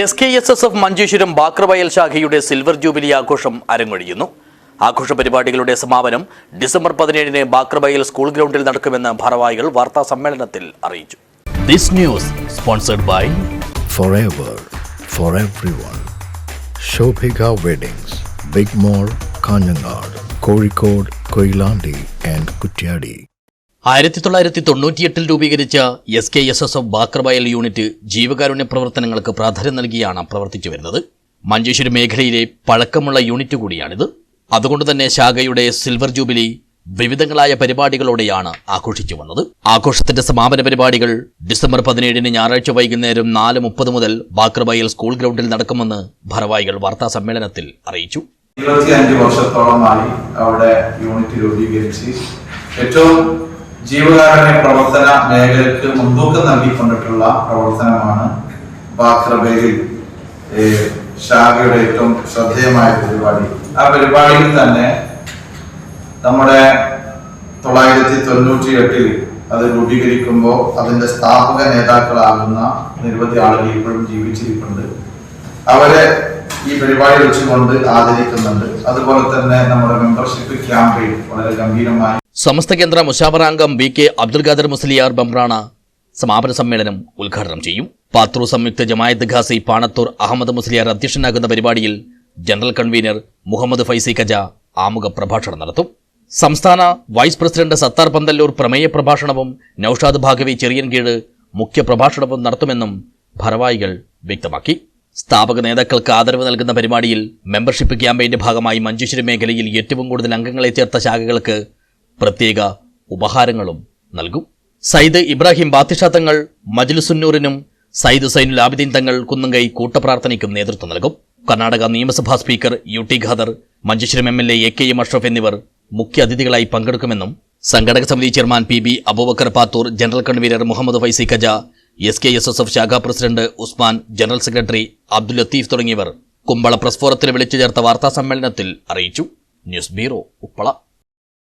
S K S S F Manjeshwaram Bakravayal ശാഖയുടെ silver jubilee ആഘോഷം അരങ്ങൊഴിയുന്നു ആഘോഷ പരിപാടികളുടെ സമാപനം ഡിസംബർ പതിനേഴിന് ബാക്രവയൽ സ്കൂൾ ഗ്രൗണ്ടിൽ നടക്കുമെന്ന് ഭാരവാഹികൾ വാർത്താ സമ്മേളനത്തിൽ അറിയിച്ചു this news sponsored by forever for everyone. Shobhika Weddings, Big Mall, Kanyanad, Kozhikode, Koilandi and Kutyadi. ആയിരത്തി തൊള്ളായിരത്തി തൊണ്ണൂറ്റിയെട്ടിൽ രൂപീകരിച്ച S K S S F Bakravayal unit ജീവകാരുണ്യ പ്രവർത്തനങ്ങൾക്ക് പ്രാധാന്യം നൽകിയാണ് പ്രവർത്തിച്ചു വരുന്നത്. മഞ്ചേശ്വരം മേഖലയിലെ പഴക്കമുള്ള യൂണിറ്റ് കൂടിയാണിത്. അതുകൊണ്ട് തന്നെ ശാഖയുടെ സിൽവർ ജൂബിലി വിവിധങ്ങളായ പരിപാടികളോടെയാണ് ആഘോഷിച്ചു വന്നത്. ആഘോഷത്തിന്റെ സമാപന പരിപാടികൾ ഡിസംബർ പതിനേഴിന് ഞായറാഴ്ച വൈകുന്നേരം നാല് മുപ്പത് മുതൽ ബാക്രവയൽ സ്കൂൾ ഗ്രൗണ്ടിൽ നടക്കുമെന്ന് ഭാരവാഹികൾ വാർത്താ സമ്മേളനത്തിൽ അറിയിച്ചു. ഇരുപത്തിയഞ്ച് വർഷത്തോളമായി അവിടെ യൂണിറ്റ് രൂപീകരിച്ച് ഏറ്റവും ജീവകാരുണ്യ പ്രവർത്തന മേഖലയ്ക്ക് മുൻതൂക്കം നൽകിക്കൊണ്ടിട്ടുള്ള പ്രവർത്തനമാണ് ഏഹ്, ശാഖയുടെ ഏറ്റവും ശ്രദ്ധേയമായ പരിപാടി. ആ പരിപാടിയിൽ തന്നെ നമ്മുടെ തൊള്ളായിരത്തി തൊണ്ണൂറ്റി എട്ടിൽ അത് രൂപീകരിക്കുമ്പോൾ അതിന്റെ സ്ഥാപക നേതാക്കളാകുന്ന നിരവധി ആളുകൾ ഇപ്പോഴും ജീവിച്ചിരിപ്പുണ്ട്. അവരെ ഈ പരിപാടി വെച്ചുകൊണ്ട് ആദരിക്കുന്നുണ്ട്. അതുപോലെ തന്നെ നമ്മുടെ മെമ്പർഷിപ്പ് ക്യാമ്പയിൻ വളരെ ഗംഭീരമായി സമസ്ത കേന്ദ്ര മുഷാവറാംഗം ബി കെ അബ്ദുൽ ഖാദർ മുസ്ലിയാർ ബംറാണ സമാപന സമ്മേളനം ഉദ്ഘാടനം ചെയ്യും. പാത്രൂ സംയുക്ത ജമായത്ത് ഖാസി പാണത്തൂർ അഹമ്മദ് മുസ്ലിയാർ അധ്യക്ഷനാകുന്ന പരിപാടിയിൽ ജനറൽ കൺവീനർ മുഹമ്മദ് ഫൈസി ഖജ ആമുഖ പ്രഭാഷണം നടത്തും. സംസ്ഥാന വൈസ് പ്രസിഡന്റ് സത്താർ പന്തല്ലൂർ പ്രമേയ പ്രഭാഷണവും നൌഷാദ് ഭാഗവി ചെറിയൻകീഴ് മുഖ്യ പ്രഭാഷണവും നടത്തുമെന്നും ഭാരവാഹികൾ വ്യക്തമാക്കി. സ്ഥാപക നേതാക്കൾക്ക് ആദരവ് നൽകുന്ന പരിപാടിയിൽ മെമ്പർഷിപ്പ് ക്യാമ്പയിന്റെ ഭാഗമായി മഞ്ചേശ്വരം മേഖലയിൽ ഏറ്റവും കൂടുതൽ അംഗങ്ങളെ ചേർത്ത ശാഖകൾക്ക് പ്രത്യേക ഉപഹാരങ്ങളും നൽകും. സയ്യിദ് ഇബ്രാഹിം ബാത്തിഷ തങ്ങൾ മജ്ലുസുന്നൂറിനും സയ്യിദ് സൈനുൽ ആബിദീൻ തങ്ങൾ കുന്നങ്കൈ കൂട്ടപ്രാർത്ഥനയ്ക്കും നേതൃത്വം നൽകും. കർണാടക നിയമസഭാ speaker U T Khader Manjeshwaram M L A A K M Ashraf എന്നിവർ മുഖ്യ അതിഥികളായി പങ്കെടുക്കുമെന്നും സംഘടക സമിതി chairman P B Abubakar Pathur general convener Muhammad Faizi Khaja S K S S F ശാഖാ president Usman general secretary Abdul Latheef തുടങ്ങിയവർ Kumbla press ഫോറത്തിൽ വിളിച്ചു ചേർത്ത വാർത്താ സമ്മേളനത്തിൽ അറിയിച്ചു. News bureau Uppala.